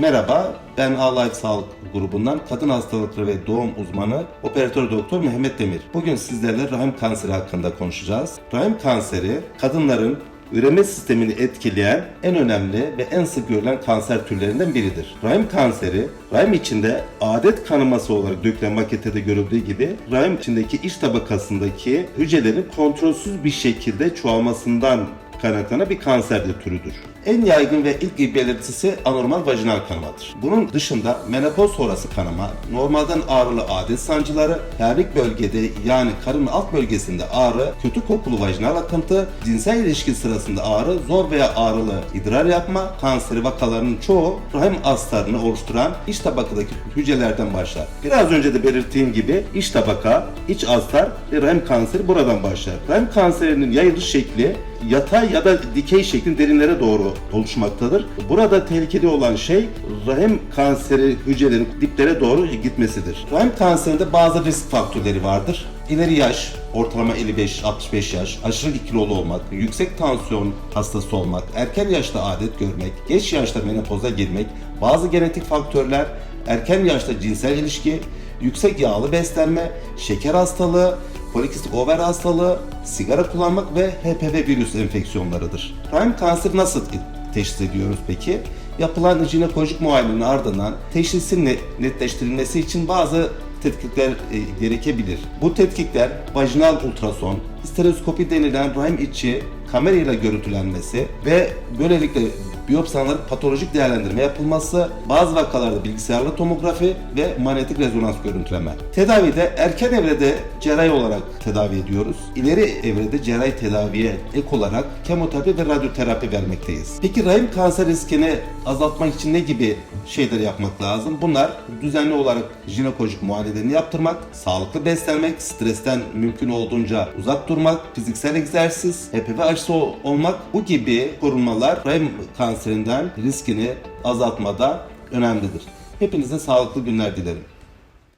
Merhaba, ben A-Life Sağlık grubundan kadın hastalıkları ve doğum uzmanı operatör doktor Mehmet Demir. Bugün sizlerle rahim kanseri hakkında konuşacağız. Rahim kanseri kadınların üreme sistemini etkileyen en önemli ve en sık görülen kanser türlerinden biridir. Rahim kanseri, rahim içinde adet kanaması olarak dökülen maketede görüldüğü gibi rahim içindeki iç tabakasındaki hücrelerin kontrolsüz bir şekilde çoğalmasından kaynaklanan bir kanser türüdür. En yaygın ve ilk belirtisi anormal vajinal kanamadır. Bunun dışında menopoz sonrası kanama, normalden ağrılı adet sancıları, perlik bölgede yani karın alt bölgesinde ağrı, kötü kokulu vajinal akıntı, cinsel ilişki sırasında ağrı, zor veya ağrılı idrar yapma, kanseri vakalarının çoğu rahim astarını oluşturan iç tabakadaki hücrelerden başlar. Biraz önce de belirttiğim gibi iç tabaka, iç astar ve rahim kanseri buradan başlar. Rahim kanserinin yayılış şekli yatay ya da dikey şeklin derinlere doğru oluşmaktadır. Burada tehlikeli olan şey rahim kanseri hücrelerin diplere doğru gitmesidir. Rahim kanserinde bazı risk faktörleri vardır. İleri yaş, ortalama 55-65 yaş, aşırı kilolu olmak, yüksek tansiyon hastası olmak, erken yaşta adet görmek, geç yaşta menopoza girmek, bazı genetik faktörler, erken yaşta cinsel ilişki, yüksek yağlı beslenme, şeker hastalığı, polikistik over hastalığı, sigara kullanmak ve HPV virüs enfeksiyonlarıdır. Rahim kanseri nasıl teşhis ediyoruz peki? Yapılan jinekolojik muayenenin ardından teşhisin net- netleştirilmesi için bazı tetkikler e, gerekebilir. Bu tetkikler vajinal ultrason, histeroskopi denilen rahim içi kamerayla görüntülenmesi ve böylelikle biyopsi alınarak patolojik değerlendirme yapılması, bazı vakalarda bilgisayarlı tomografi ve manyetik rezonans görüntüleme. Tedavide erken evrede cerrahi olarak tedavi ediyoruz. İleri evrede cerrahi tedaviye ek olarak kemoterapi ve radyoterapi vermekteyiz. Peki rahim kanser riskini azaltmak için ne gibi şeyler yapmak lazım? Bunlar düzenli olarak jinekolojik muayenelerini yaptırmak, sağlıklı beslenmek, stresten mümkün olduğunca uzak durmak, fiziksel egzersiz, HPV aşısı ol- olmak bu gibi korunmalar rahim kanserinden riskini azaltmada önemlidir. Hepinize sağlıklı günler dilerim.